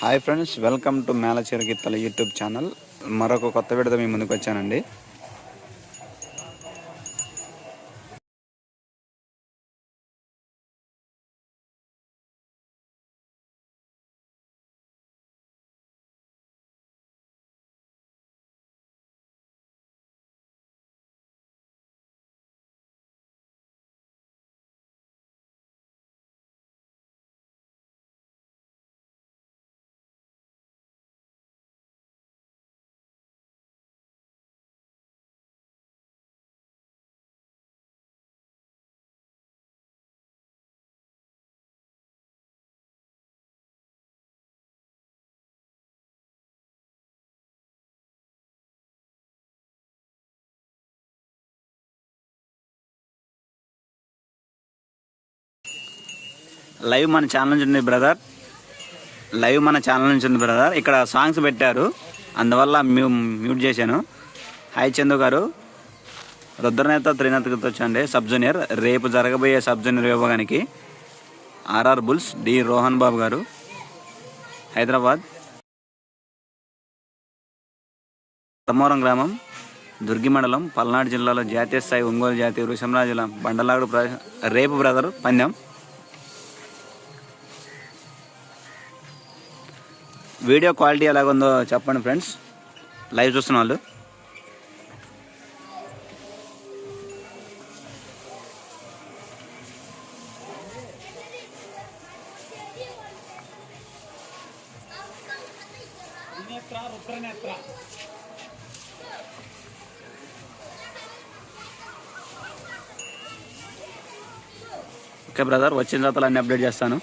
Hi friends welcome to Melacheru గీతల YouTube channel. మరొక కొత్త విడత మీ ముందుకు వచ్చానండి. లైవ్ మన ఛానల్ నుంచి ఉంది బ్రదర్. లైవ్ మన ఛానల్ నుంచి ఉంది బ్రదర్. ఇక్కడ సాంగ్స్ పెట్టారు. అందువల్ల మ్యూ మ్యూట్ చేశాను. హాయ్ చందు గారు. రుద్రనేత త్రినేత వచ్చండి సబ్ జూనియర్. రేపు జరగబోయే సబ్ జూనియర్ విభాగానికి R R bulls D Rohan Babu గారు. హైదరాబాద్. తమ్మవరం గ్రామం దుర్గి మండలం పల్నాడు జిల్లాలో జాతీయ స్థాయి ఒంగోలు జాతీయ వృషంరాజుల బండలాడు ప్ర రేపు బ్రదర్ పందెం. వీడియో క్వాలిటీ ఎలాగుందో చెప్పండి ఫ్రెండ్స్. లైవ్ చూస్తున్న వాళ్ళు. ఓకే బ్రదర్ వచ్చిన తర్వాత అన్ని అప్డేట్ చేస్తాను.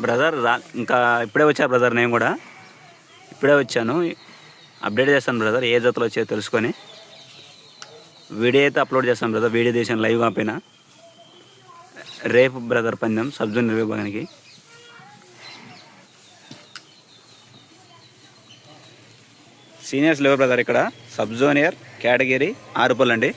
బ్రదర్ రా ఇంకా ఇప్పుడే వచ్చా బ్రదర్ నేను కూడా. ఇప్పుడే వచ్చాను. అప్డేట్ చేస్తాను బ్రదర్ ఏ జతలు వచ్చాయో తెలుసుకొని. వీడియో అయితే అప్లోడ్ చేస్తాను బ్రదర్ వీడియో చేసాను లైవ్ ఆపైన. రేపు బ్రదర్ పందెం సబ్ జూనియర్ విభాగానికి సీనియర్స్ లేవు బ్రదర్ ఇక్కడ? సబ్ జూనియర్ కేటగిరీ ఆరుపల్లి అండి.